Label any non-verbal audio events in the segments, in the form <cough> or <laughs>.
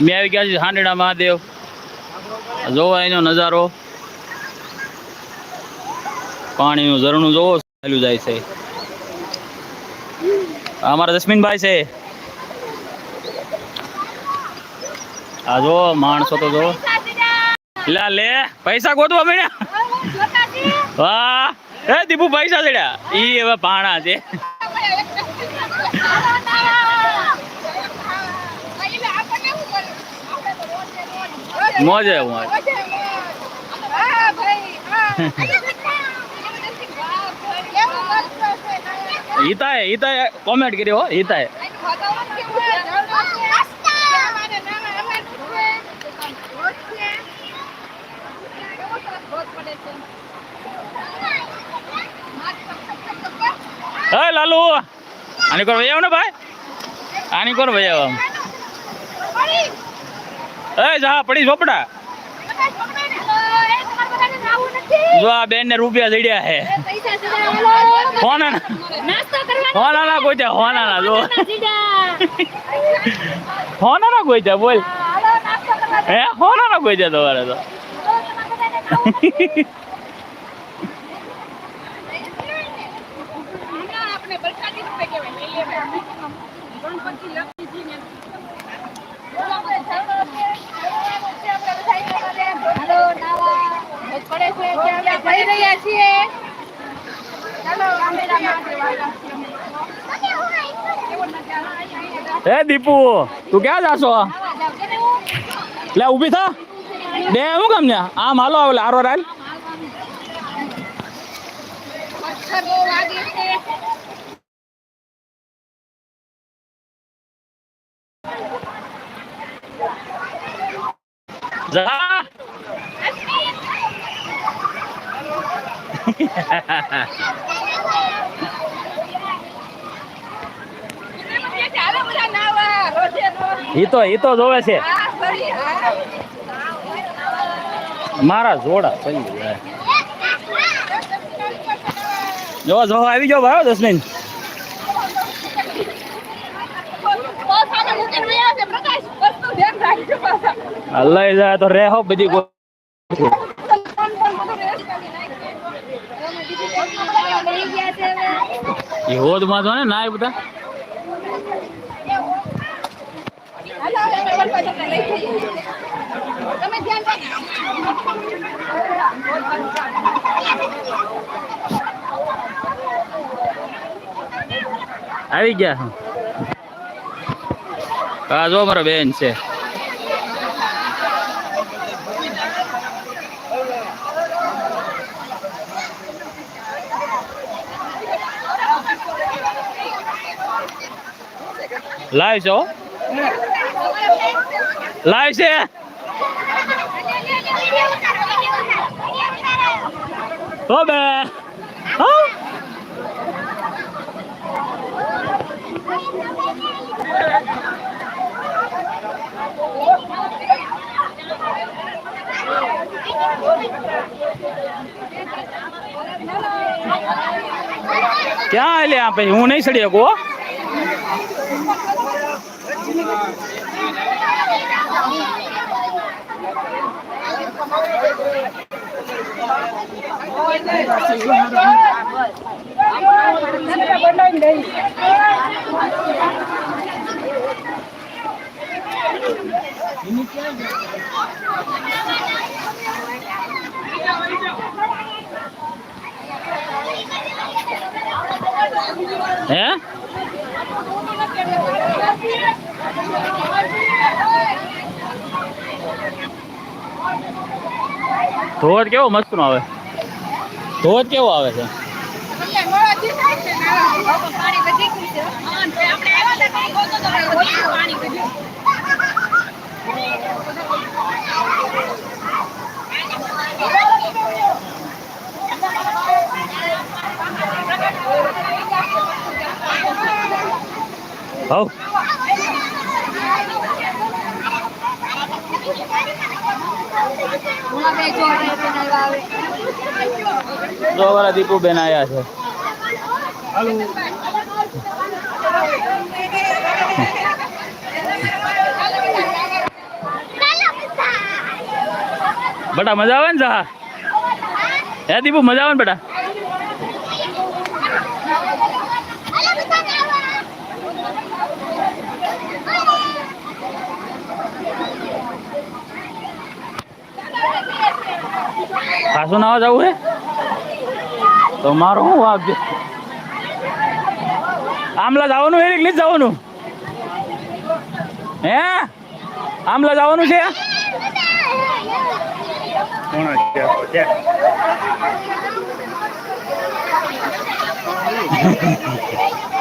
મેં આવી ગયા છે હાંડેડા મહાદેવ. જોવા એનો નજારો. પાણીનું ઝરણું જોવો ચાલ્યું જાય છે. આ અમારા જસ્મીનભાઈ છે. આ જો માણસો તો જો. લે લે પૈસા ગોતવા મળ્યા. વાહ એ દીપુ પૈસા ચડ્યા. ઈ હવે પાણા છે. મોજે મોજ હિતાએ હિતાએ કોમેન્ટ કરી હો હિતાએ હે લાલુ આની કોર ભાઈ આવ ને ભાઈ આની કોર ભાઈ આવ એ જા પડી ઝોપડા. જો આ બેન ને રૂપિયા જડ્યા હે હોના હોના ના. કોઈ હોના ના જો. હોના ના કોઈ બોલ. હે હોના ના કોઈ તમારે તો. જઈ રહ્યા છીએ. ચાલો હે દીપુ તું ક્યાં જાશો? લે ઊભી થા. બે હું કેમ ને આમ હાલો આવે આરો રાલ છે. જા ચાલો બધા નાવા રોજે રોજ <laughs> ઈ તો ઈ તો જોવે છે. હા હા. મારા જોડા જો જો આવી જાઓ ભાઈ દસ મિનિટ જાય તો રેહો બધી ગો- ફોન ફોન બધું રેસ્ટ કરી નાખજે તમે બીજી ટેકનોલોજી લઈ ગયા છે હવે ઈ હોદમાં તો ને ના એ બધા હાલો હવે અમે વરપા જતા લઈ જઈએ તમે ધ્યાન રાખજો આવી ગયા. હા જો મારો બેન છે. લાઈવ છો લાઈવ છે હો બે હા ક્યાં એટલે આ પછી હું નહીં સડી શકું હો. હે ધોધ કેવો મસ્ત નો આવે? ધોધ કેવો આવે છે? એટલે મોડાથી હવ જો વાળા દીપુ બેન આવ્યા છે બટા મજા આવે ને સહા હે દીપુ મજા આવે ને બેટા? ખાસું નાવા જવું હે? તો મારો શું આપજો આમલા જવાનું હે કે નથી જવાનું. હે? આમલા જવાનું છે. <laughs>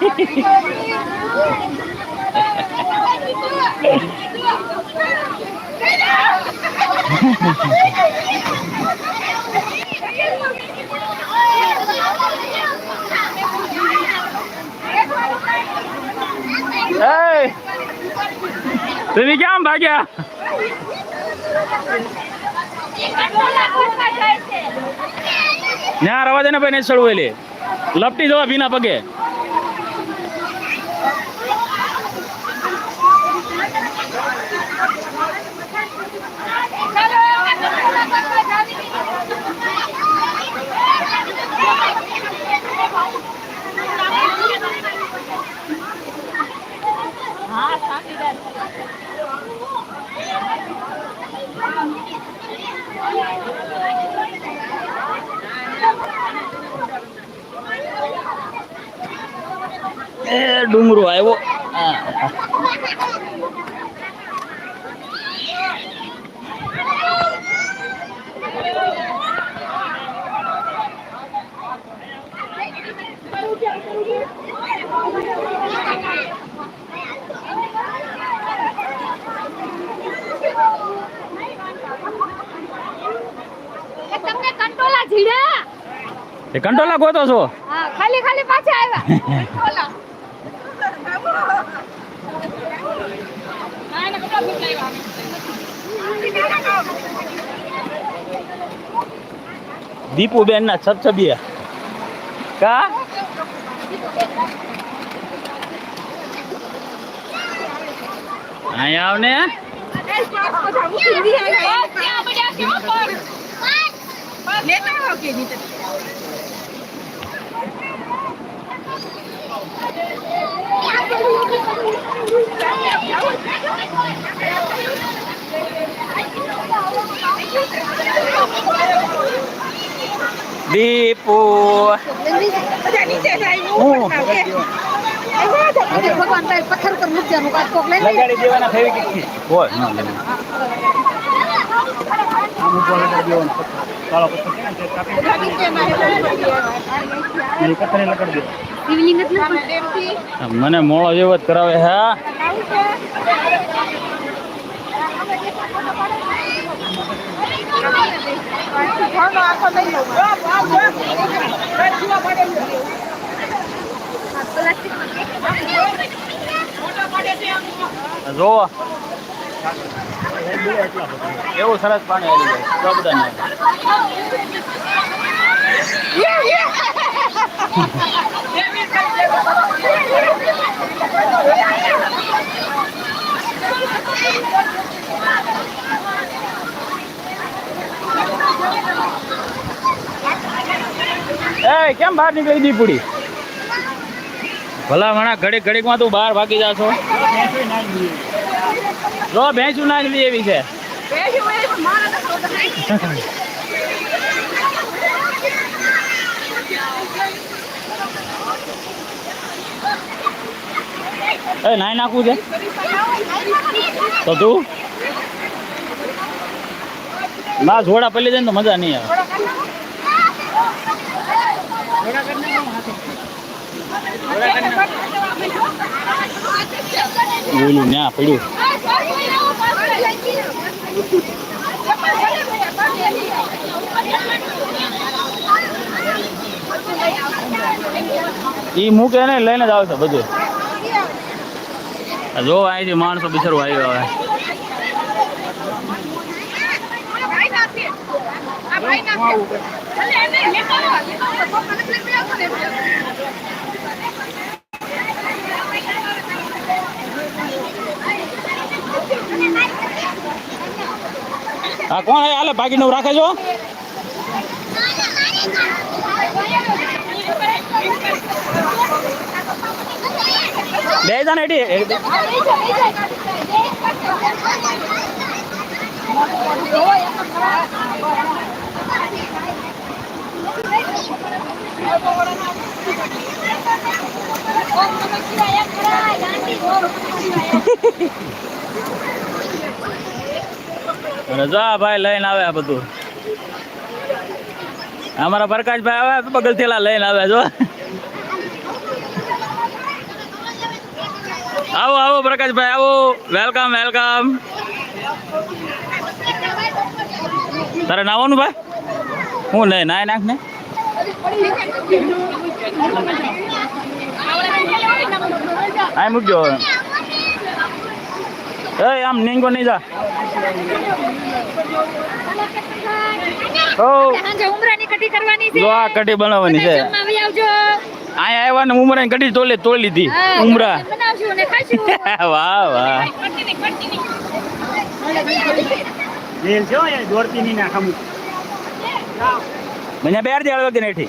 એ તમે ક્યાં ભાગ્યા ત્યાં રવા દે ને ભાઈ ને ચડવું એલી લપટી જવા ભીના પગે એ ડુંગરો આવ્યો હા. તમને કંટોલા જીડા એ કંટોલા ગોતો છો? હા ખાલી ખાલી પાછા આવ્યા. <laughs> કંટોલા. ના એને કેટલા ભૂખ લાગ્યા દીપુ બેન ના છબછબિયા. કા? અહીંયા આવ ને દીપુ હું. ભગવાન ભાઈ પથ્થર. પર કાંઈક કોક લઈ લગાડી દેવાના હોય. મને મોળો જેવો જ કરાવે હા. જો એવું સરસ પાણી આવી જાય. બધાને <laughs> <laughs> <laughs> એ કેમ બહાર નીકળી દીપડી ભલા મણા ઘડીક ઘડીકમાં તું બહાર ભાગી જાશો. જો ભેંસું નાખવી એવી છે. એ નાઈ નાખવું છે. તો તું? ના જોડા પડી જાય ને તો મજા નહીં આવે. ઓલું ન્યા મૂકે ને લઈને જ આવશે બધું. જો અહીંથી માણસો બિચારું આવ્યો હવે લેતો આવો. તો મને એટલે બે આપો ને એટલે. હા કોણ હાલે બાકી નવ રાખે છો? બે જા ને જો ભાઈ લઈને આવે આ બધું. અમારા પ્રકાશભાઈ આવે બગલ થેલા લઈને આવે, જો. આવો આવો પ્રકાશભાઈ, આવો. વેલકમ વેલકમ તારે નાવાનું ભાઈ? હું નહીં નાય નાખ ને આ મૂકજો હવે. એ આમ નીંગો નહીં જા. કઢી બનાવવાની છે. અહીંયા આવ્યા ને ઉમરા કઢી તોલે તોડી લીધી ઉમરા. <laughs> વાહ વાહ. નહીં, નહીં. મને બેર દે વગર નેઠી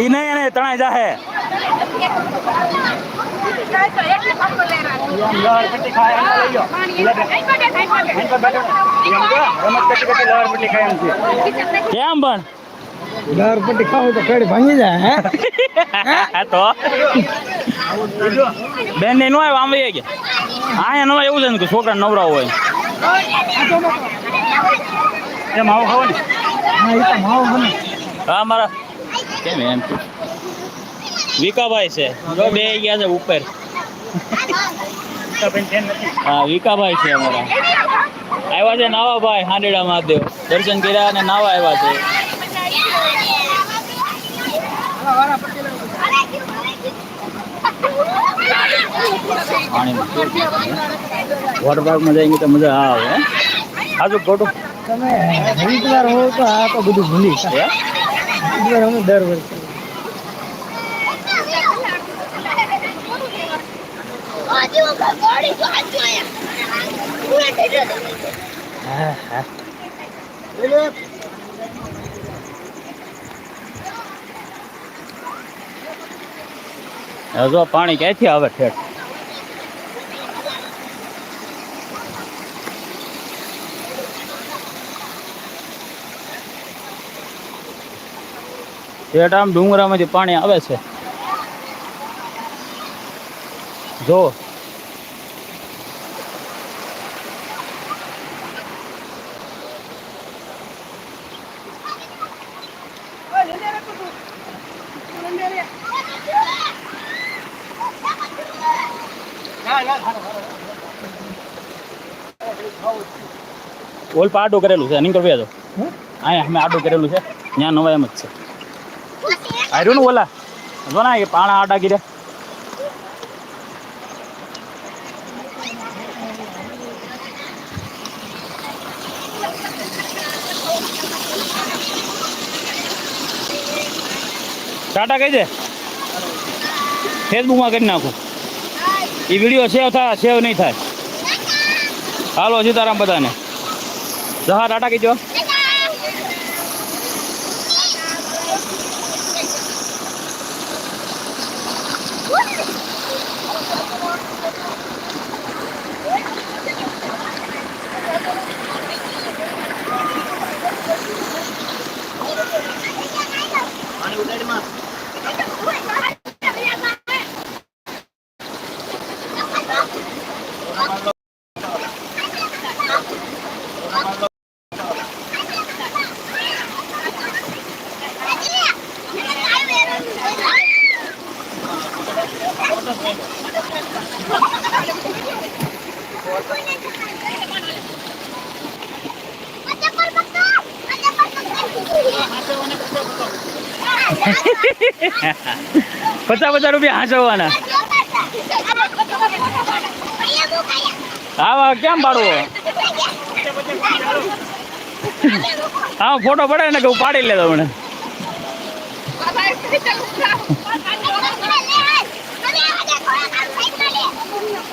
ઈ નહીં એને તણાઈ જાહે. કેમ પણ? દાર પટ્ટી ખાવ તો ભાંગી જાય હે? તો. બેન ને નો આવ્યો આમ વહી ગયા. અહીંયા નો એવું છે ને કે છોકરા નવરા હોય. એમ આવો ખાવ ને હા એ તો માવો બને. હા મારા. કેમ એમ? વિકાભાઈ છે. જો બે ગયા છે ઉપર. હા વિકાભાઈ છે અમારા. આવ્યા છે નાવાભાઈ હાંડેડા મહાદેવ. દર્શન કર્યા અને નાવા આવ્યા છે. વોટર પાર્કમાં જઈએ તો મજા આવે આજુ ખોટું તમે હરિદ્વાર હો તો આ તો બધું ભૂલી. છે હરિદ્વાર અમે દર વર્ષે હા હા હવે જો પાણી ક્યાંથી આવે ઠેઠ? ઠેઠ આમ ડુંગરામાંથી પાણી આવે છે. જો. ઓલ પાડો આડું કરેલું છે. નીકળ આજો હમ? અહીંયા અમે આડું કરેલું છે. ત્યાં નવા એમ જ છે. આયરું ને ઓલા. જો ના એ પાણા આડા ગીર્યા. ટાટા કઈ દે. ફેસબુકમાં કરી નાખું. એ વીડિયો સેવ થાય સેવ નહીં થાય. હાલો, સીતારામ બધાને. જહા, ટાટા કીધો પચાસ પચાસ રૂપિયા હાંચવવાના આવા કેમ પાડવો? હા ફોટો પડે ને કે હું પાડી લેતો મને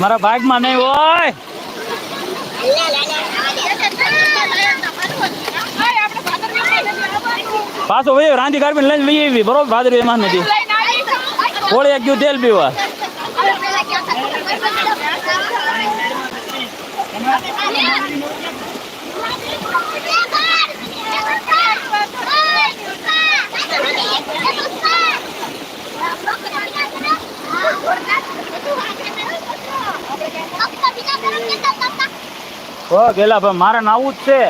મારા ભાગમાં નહીં હોય. પાછો વયો રાંધી કાઢીને લઈને લઈ આવી. બરોબર? ભાદરી એમાં નથી. કોળી એક ગયું તેલ પીવા. હો ગેલા ભાઈ મારે નાવું જ છે.